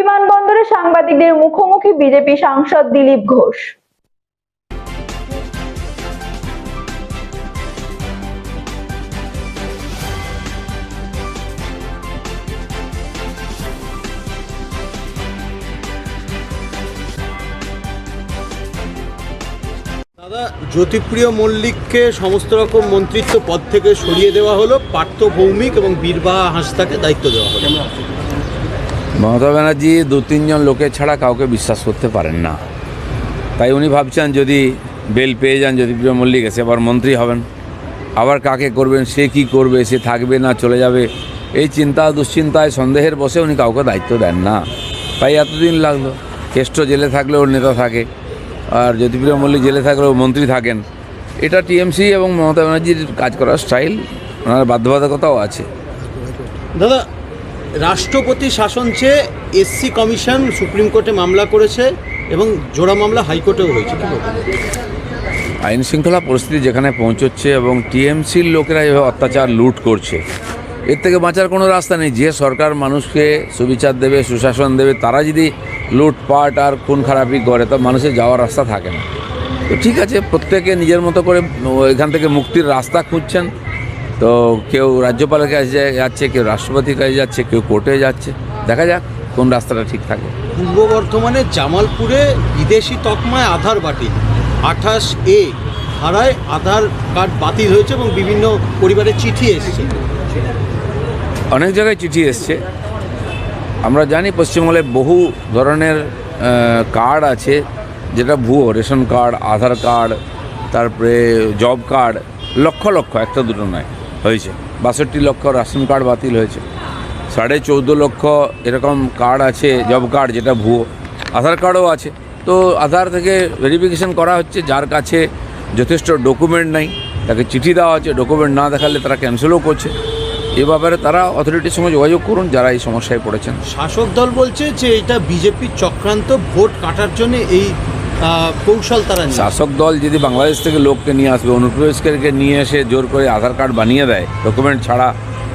বিমানবন্দরে সাংবাদিকদের মুখোমুখি বিজেপি সাংসদ দিলীপ ঘোষ। দাদা, জ্যোতিপ্রিয় মল্লিককে সমস্ত রকম মন্ত্রিত্ব পদ থেকে সরিয়ে দেওয়া হলো পার্থ ভৌমিক এবং বীরবাহা হাঁসদাকে দায়িত্ব দেওয়া হলো। মমতা ব্যানার্জি দু তিনজন লোকের ছাড়া কাউকে বিশ্বাস করতে পারেন না। তাই উনি ভাবছেন যদি বেল পেয়ে যান, যদি প্রিয় মল্লিক এসে আবার মন্ত্রী হবেন, আবার কাকে করবেন, সে কি করবে, সে থাকবে না, চলে যাবে, এই চিন্তা দুশ্চিন্তায় সন্দেহের বসে উনি কাউকে দায়িত্ব দেন না। তাই এতদিন লাগল, কেষ্ট জেলে থাকলে ওর নেতা থাকে, আর জ্যোতিপ্রিয় মল্লিক জেলে থাকলে ও মন্ত্রী থাকেন, এটা টিএমসি এবং মমতা ব্যানার্জির কাজ করার স্টাইল, ওনার বাধ্যবাধকতাও আছে। দাদা রাষ্ট্রপতি শাসন চেয়ে এসসি কমিশন সুপ্রিম কোর্টে মামলা করেছে এবং জোড়া মামলা হাইকোর্টেও হয়েছে। আইন শৃঙ্খলা পরিস্থিতি যেখানে পৌঁছচ্ছে এবং টিএমসির লোকেরা এভাবে অত্যাচার লুট করছে, এর থেকে বাঁচার কোনো রাস্তা নেই। যে সরকার মানুষকে সুবিচার দেবে, সুশাসন দেবে, তারা যদি লুটপাট আর খুন খারাপি করে, তো মানুষের যাওয়ার রাস্তা থাকে না। তো ঠিক আছে, প্রত্যেকে নিজের মতো করে এখান থেকে মুক্তির রাস্তা খুঁজছেন। তো কেউ রাজ্যপালের কাছে যাচ্ছে কেউ রাষ্ট্রপতির কাছে যাচ্ছে কেউ কোর্টে যাচ্ছে। দেখা যাক কোন রাস্তাটা ঠিক থাকে। পূর্ব বর্ধমানে জামালপুরে বিদেশি তকমায় আধার বাতিল। আঠাশ এ ধারায় আধার কার্ড বাতিল হয়েছে এবং বিভিন্ন পরিবারের চিঠি এসেছে। অনেক জায়গায় চিঠি এসছে। আমরা জানি পশ্চিমবঙ্গে বহু ধরনের কার্ড আছে যেটা ভুয়ো রেশন কার্ড আধার কার্ড তারপরে জব কার্ড লক্ষ লক্ষ একটা দুটো নয়। হয়েছে। বাষট্টি লক্ষ রেশন কার্ড বাতিল হয়েছে। সাড়ে চৌদ্দ লক্ষ এরকম কার্ড আছে, জব কার্ড যেটা ভুয়ো। আধার কার্ডও আছে। তো আধার থেকে ভেরিফিকেশন করা হচ্ছে, যার কাছে যথেষ্ট ডকুমেন্ট নাই, তাকে চিঠি দেওয়া হচ্ছে। ডকুমেন্ট না দেখালে তারা ক্যান্সেলও করছে। এ ব্যাপারে তারা অথরিটির সঙ্গে যোগাযোগ করুন, যারা এই সমস্যায় পড়েছেন। শাসক দল বলছে যে এটা বিজেপির চক্রান্ত, ভোট কাটার জন্য এই কৌশল তারা শাসক দল যদি বাংলাদেশ থেকে লোককে নিয়ে আসবে অনুপ্রবেশকারীকে নিয়ে এসে জোর করে আধার কার্ড বানিয়ে দেয় ডকুমেন্ট ছাড়া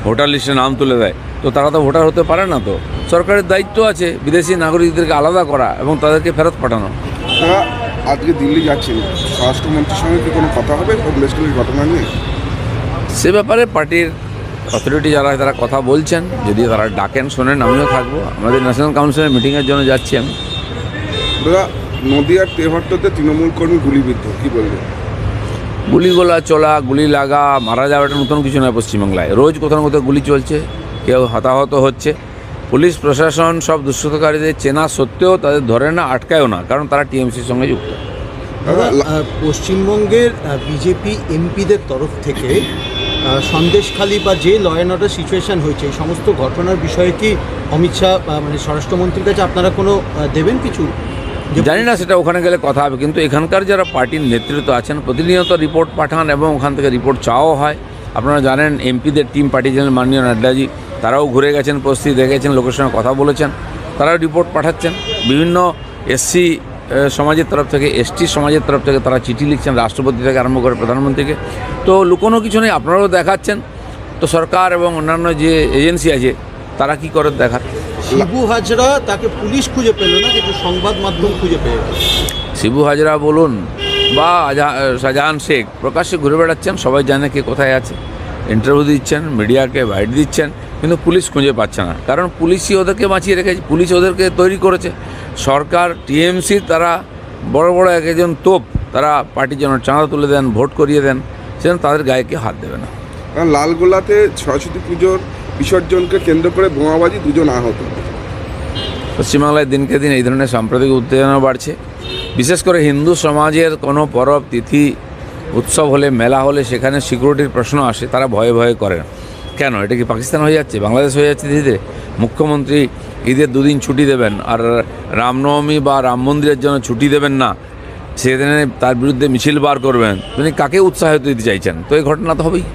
ভোটার লিস্টে নাম তুলে দেয় তো তারা তো ভোটার হতে পারে না তো। সরকারের দায়িত্ব আছে বিদেশি নাগরিকদেরকে আলাদা করা এবং তাদেরকে ফেরত পাঠানো। তারা আজকে দিল্লি যাচ্ছেন। স্বরাষ্ট্রমন্ত্রীর সঙ্গে কি কোনো কথা হবে? ঘটনা নিয়ে? সে ব্যাপারে পার্টির অথরিটি যারা তারা কথা বলছেন যদি তারা ডাকেন শোনেন আমিও থাকব। আমাদের ন্যাশনাল কাউন্সিলের মিটিংয়ের জন্য যাচ্ছি আমি। দাদা নদিয়ার তেহট্টতে তৃণমূল কর্মী গুলিবিদ্ধ কি বলবেন? গুলিগোলা চলা গুলি লাগা মারা যাওয়া এটা নতুন কিছু নয় পশ্চিমবাংলায়। রোজ কোথাও না কোথাও গুলি চলছে কেউ হতাহত হচ্ছে। পুলিশ প্রশাসন সব দুষ্কৃতকারীদের চেনা সত্ত্বেও তাদের ধরে না আটকায়ও না কারণ তারা টিএমসির সঙ্গে যুক্ত। দাদা পশ্চিমবঙ্গের বিজেপি এমপিদের তরফ থেকে সন্দেশখালী বা যে ল অ্যান্ড অর্ডার সিচুয়েশন হয়েছে এই সমস্ত ঘটনার বিষয়ে কি অমিত শাহ মানে স্বরাষ্ট্রমন্ত্রীর কাছে আপনারা কোনো দেবেন কিছু? জানি না সেটা ওখানে গেলে কথা হবে, কিন্তু এখানকার যারা পার্টির নেতৃত্ব আছেন, প্রতিনিয়ত রিপোর্ট পাঠান এবং ওখান থেকে রিপোর্ট চাওয়াও হয়। আপনারা জানেন, এমপিদের টিম, পার্টি পাঠিয়েছেন মাননীয় নাড্ডাজি, তারাও ঘুরে গেছেন পরিস্থিতি দেখেছেন, লোকের সঙ্গে কথা বলেছেন। তারাও রিপোর্ট পাঠাচ্ছেন। বিভিন্ন এসসি সমাজের তরফ থেকে, এসটি সমাজের তরফ থেকে তারা চিঠি লিখছেন, রাষ্ট্রপতি থেকে আরম্ভ করে প্রধানমন্ত্রীকে। তো লুকোনো কিছু নেই, আপনারাও দেখাচ্ছেন। তো সরকার এবং অন্যান্য যে এজেন্সি আছে তারা কি করে দেখার শিবু হাজরা তাকে পুলিশ খুঁজে পেল না কিন্তু সংবাদ মাধ্যম খুঁজে পেয়ে শিবু হাজরা বলুন বা শাহজাহান শেখ প্রকাশ্যে ঘুরে বেড়াচ্ছেন সবাই জানে কে কোথায় আছে। ইন্টারভিউ দিচ্ছেন মিডিয়াকে বাইট দিচ্ছেন কিন্তু পুলিশ খুঁজে পাচ্ছে না। কারণ পুলিশই ওদেরকে বাঁচিয়ে রেখেছে পুলিশ ওদেরকে তৈরি করেছে। সরকার টিএমসি তারা বড় বড় এক একজন তোপ তারা পার্টির জন্য চাঁদা তুলে দেন ভোট করিয়ে দেন সেজন্য তাদের গায়ে কেউ হাত দেবে না। কারণ লালগোলাতে সরস্বতী পুজোর বিসর্জনকে কেন্দ্র করে বোমাবাজি দুজন আহত। পশ্চিমবাংলায় দিনকে দিন এই ধরনের সাম্প্রতিক উত্তেজনা বাড়ছে। বিশেষ করে হিন্দু সমাজের কোনো পরব তিথি উৎসব হলে, মেলা হলে সেখানে সিকিউরিটির প্রশ্ন আসে, তারা ভয়ে ভয়ে করে না কেন? এটা কি পাকিস্তান হয়ে যাচ্ছে? বাংলাদেশ হয়ে যাচ্ছে ধীরে মুখ্যমন্ত্রী ঈদের দুদিন ছুটি দেবেন, আর রামনবমী বা রাম মন্দিরের জন্য ছুটি দেবেন না। সেদিনে তার বিরুদ্ধে মিছিল বার করবেন। তিনি কাকে উৎসাহিত দিতে চাইছেন? তো এই ঘটনা তো হবেই।